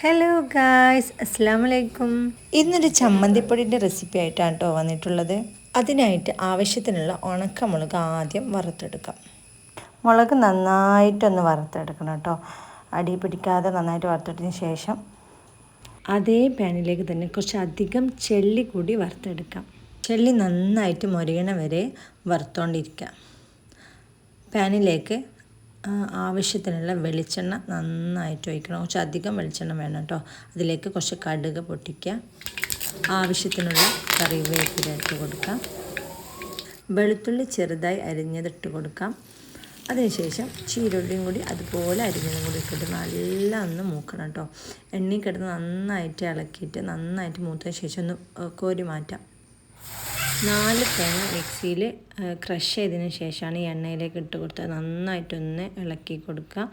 Hello guys അസ്സാം വലൈക്കും ഇന്നൊരു ചമ്മന്തിപ്പൊടിന്റെ റെസിപ്പി ആയിട്ടാണ് കേട്ടോ വന്നിട്ടുള്ളത്. അതിനായിട്ട് ആവശ്യത്തിനുള്ള ഉണക്കമുളക് ആദ്യം വറുത്തെടുക്കാം. മുളക് നന്നായിട്ടൊന്ന് വറുത്തെടുക്കണം കേട്ടോ അടി പിടിക്കാതെ നന്നായിട്ട് വറുത്തെടുത്തതിന് ശേഷം അതേ പാനിലേക്ക് തന്നെ കുറച്ച് അധികം ചെള്ളി കൂടി വറുത്തെടുക്കാം. ചെള്ളി നന്നായിട്ട് മുരകണ വരെ വറുത്തോണ്ടിരിക്കാം. പാനിലേക്ക് ആവശ്യത്തിനുള്ള വെളിച്ചെണ്ണ നന്നായിട്ട് ഒഴിക്കണം. കുറച്ച് അധികം വെളിച്ചെണ്ണ വേണം കേട്ടോ. അതിലേക്ക് കുറച്ച് കടുക് പൊട്ടിക്കുക. ആവശ്യത്തിനുള്ള കറിവേപ്പില ഇട്ട് കൊടുക്കാം. വെളുത്തുള്ളി ചെറുതായി അരിഞ്ഞതിട്ട് കൊടുക്കാം. അതിനുശേഷം ചീരുള്ളിയും കൂടി അതുപോലെ അരിഞ്ഞതും കൂടി ഇട്ടിട്ട് നല്ല ഒന്ന് മൂക്കണം കേട്ടോ. എണ്ണയിൽ കിടന്ന് നന്നായിട്ട് ഇളക്കിയിട്ട് നന്നായിട്ട് മൂത്തതിന് ശേഷം ഒന്ന് കോരി മാറ്റാം. നാല് തേങ്ങ മിക്സിയിൽ ക്രഷ് ചെയ്തതിന് ശേഷമാണ് ഈ എണ്ണയിലേക്ക് ഇട്ട് കൊടുത്തത്. നന്നായിട്ടൊന്ന് ഇളക്കി കൊടുക്കുക.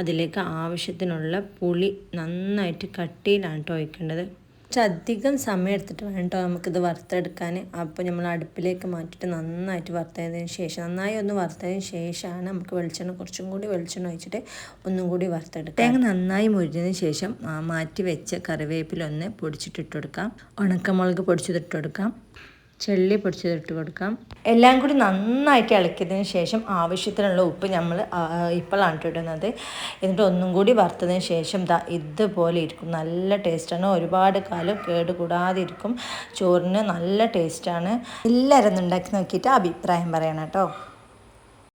അതിലേക്ക് ആവശ്യത്തിനുള്ള പുളി നന്നായിട്ട് കട്ടിയിലാണ് കേട്ടോ ഒഴിക്കേണ്ടത്. കുറച്ചധികം സമയം എടുത്തിട്ട് വേണം കേട്ടോ നമുക്കിത് വറുത്തെടുക്കാൻ. അപ്പോൾ നമ്മൾ അടുപ്പിലേക്ക് മാറ്റിയിട്ട് നന്നായിട്ട് വറുത്തതിന് ശേഷം നന്നായി ഒന്ന് വറുത്തതിന് ശേഷമാണ് നമുക്ക് വെളിച്ചെണ്ണ കുറച്ചും കൂടി വെളിച്ചെണ്ണ ഒഴിച്ചിട്ട് ഒന്നും കൂടി വറുത്തെടുക്കാം. തേങ്ങ നന്നായി മുരിഞ്ഞതിന് ശേഷം മാറ്റി വെച്ച കറിവേപ്പിലൊന്ന് പൊടിച്ചിട്ടിട്ട് കൊടുക്കാം. ഉണക്കമുളക് പൊടിച്ചിട്ട് കൊടുക്കാം. ചെള്ളി പൊടിച്ചതിട്ട് കൊടുക്കാം. എല്ലാം കൂടി നന്നായിട്ട് ഇളക്കിയതിന് ശേഷം ആവശ്യത്തിനുള്ള ഉപ്പ് നമ്മൾ ഇപ്പോഴാണ് ഇടുന്നത്. എന്നിട്ട് ഒന്നും കൂടി വറുത്തതിന് ശേഷം ദാ ഇതുപോലെ ഇരിക്കും. നല്ല ടേസ്റ്റാണ്. ഒരുപാട് കാലം കേട് കൂടാതെ ഇരിക്കും ചോറിന് നല്ല ടേസ്റ്റാണ്. എല്ലാവരും ഉണ്ടാക്കി നോക്കിയിട്ട് അഭിപ്രായം പറയണം കേട്ടോ.